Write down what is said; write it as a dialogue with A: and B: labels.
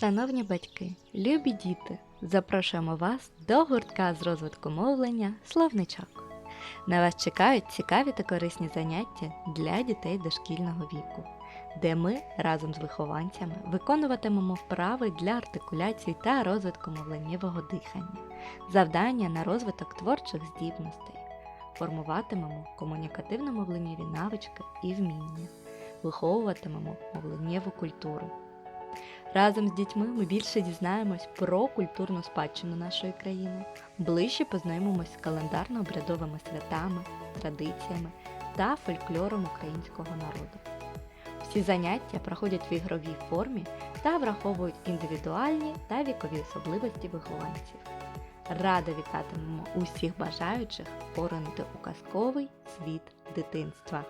A: Шановні батьки, любі діти, запрошуємо вас до гуртка з розвитку мовлення Словничок. На вас чекають цікаві та корисні заняття для дітей дошкільного віку, де ми разом з вихованцями виконуватимемо вправи для артикуляції та розвитку мовленнєвого дихання, завдання на розвиток творчих здібностей, формуватимемо комунікативно-мовленнєві навички і вміння, виховуватимемо мовленнєву культуру. Разом з дітьми ми більше дізнаємось про культурну спадщину нашої країни, ближче познайомимось з календарно-обрядовими святами, традиціями та фольклором українського народу. Всі заняття проходять в ігровій формі та враховують індивідуальні та вікові особливості вихованців. Радо вітатимемо усіх бажаючих поринути у казковий світ дитинства.